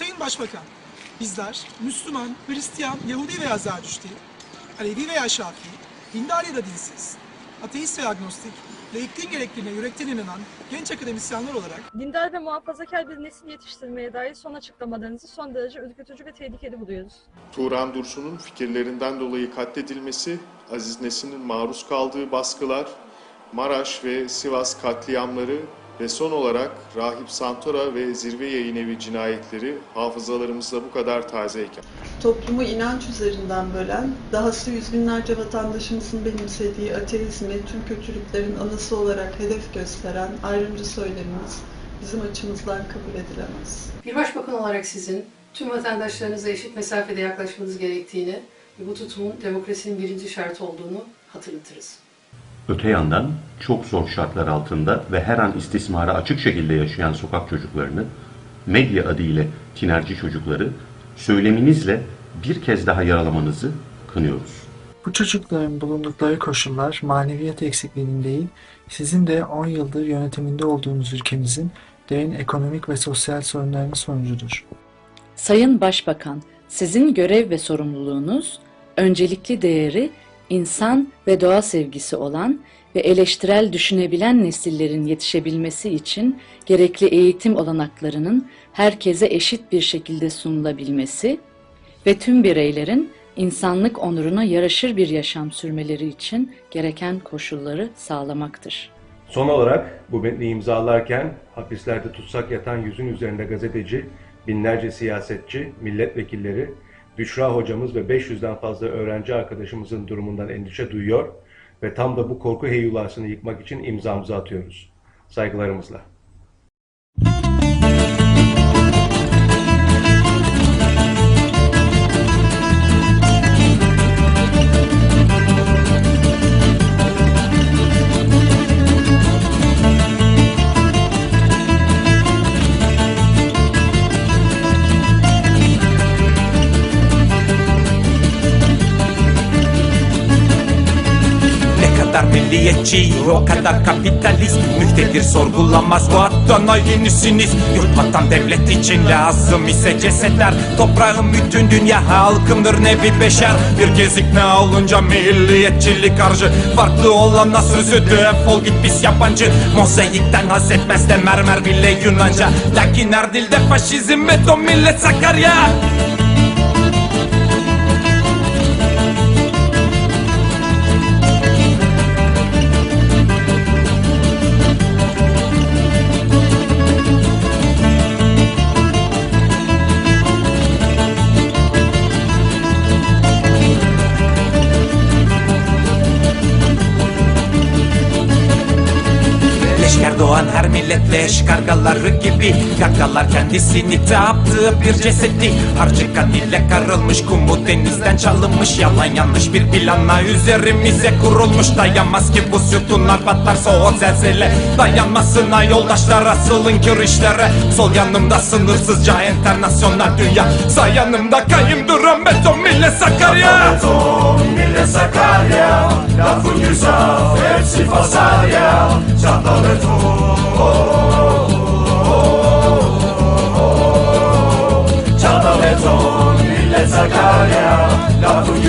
Sayın Başbakan, bizler Müslüman, Hristiyan, Yahudi veya Zerdüşti, Alevi veya Şafii, dindar ya da dinsiz, ateist veya agnostik, laikliğin gerekliliğine yürekten inanan genç akademisyenler olarak Dindar ve muhafazakar bir nesil yetiştirmeye dair son açıklamalarınızı son derece ürkütücü ve tehlikeli buluyoruz. Turan Dursun'un fikirlerinden dolayı katledilmesi, Aziz Nesin'in maruz kaldığı baskılar, Maraş ve Sivas katliamları ve son olarak Rahip Santora ve Zirve Yayın Evi cinayetleri hafızalarımızda bu kadar tazeyken. toplumu inanç üzerinden bölen, dahası yüz binlerce vatandaşımızın benimsediği ateizmi tüm kötülüklerin anası olarak hedef gösteren ayrımcı söyleminiz bizim açımızdan kabul edilemez. Bir başbakan olarak sizin tüm vatandaşlarınıza eşit mesafede yaklaşmanız gerektiğini ve bu tutumun demokrasinin birinci şartı olduğunu hatırlatırız. Öte yandan çok zor şartlar altında ve her an istismara açık şekilde yaşayan sokak çocuklarını, medya adıyla tinerci çocukları söyleminizle bir kez daha yaralamanızı kınıyoruz. Bu çocukların bulundukları koşullar maneviyat eksikliğinin değil, sizin de 10 yıldır yönetiminde olduğunuz ülkemizin derin ekonomik ve sosyal sorunlarının sonucudur. Sayın Başbakan, sizin görev ve sorumluluğunuz öncelikli değeri insan ve doğa sevgisi olan ve eleştirel düşünebilen nesillerin yetişebilmesi için gerekli eğitim olanaklarının herkese eşit bir şekilde sunulabilmesi ve tüm bireylerin insanlık onuruna yaraşır bir yaşam sürmeleri için gereken koşulları sağlamaktır. Son olarak bu metni imzalarken hapislerde tutsak yatan yüzün üzerinde gazeteci, binlerce siyasetçi, milletvekilleri, Büşra hocamız ve 500'den fazla öğrenci arkadaşımızın durumundan endişe duyuyor ve tam da bu korku heyulasını yıkmak için imzamızı atıyoruz. Saygılarımızla. Kadar milliyetçi o kadar kapitalist. Müktedir sorgulamaz bu hattana yenisiniz Yurt vatan devlet için lazım ise cesetler. Toprağım bütün dünya halkımdır nevi beşer. Bir gezik ne olunca milliyetçilik harcı. Farklı olana sözü defol git biz yabancı. Mozaikten haz etmez de mermer bile Yunanca. Lakin her dilde faşizm ve don millet Sakarya Leşker doğan her millet leş kargaları gibi. Kargalar kendisini taptığı bir cesetti Harcıkan ile karılmış kumu denizden çalınmış. Yalan yanlış bir planla üzerimize kurulmuş. Dayanmaz ki bu sütunlar patlarsa o zelzele. Dayanmasına yoldaşlar asılın kirişlere Sol yanımda sınırsızca internasyonel dünya. Sağ yanımda kayım duran beton millet Sakarya. Beton Sakarya Lafın güzel hepsi fasarya Çanta beton Çanta beton millet Sakarya Lafın